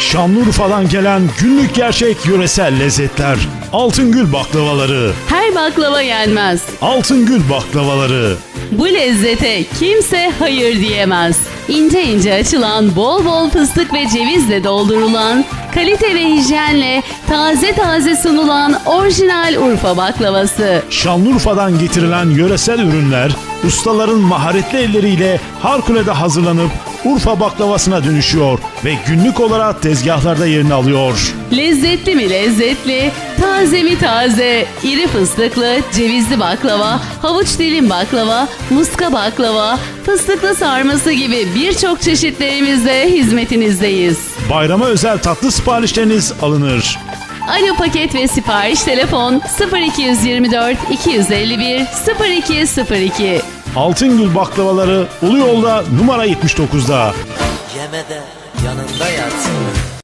Şanlıurfa'dan gelen günlük gerçek yöresel lezzetler. Altıngül baklavaları. Her baklava yenmez. Altıngül baklavaları. Bu lezzete kimse hayır diyemez. İnce ince açılan, bol bol fıstık ve cevizle doldurulan, kalite ve hijyenle taze taze sunulan orijinal Urfa baklavası. Şanlıurfa'dan getirilen yöresel ürünler ustaların maharetli elleriyle harikulade hazırlanıp Urfa baklavasına dönüşüyor ve günlük olarak tezgahlarda yerini alıyor. Lezzetli mi lezzetli, taze mi taze, iri fıstıklı, cevizli baklava, havuç dilim baklava, muska baklava, fıstıklı sarması gibi birçok çeşitlerimizle hizmetinizdeyiz. Bayrama özel tatlı siparişleriniz alınır. Alo paket ve sipariş telefon 0224 251 0202. Altıngül baklavaları Ulu Yolda numara 79'da. Yeme de yanında yatsın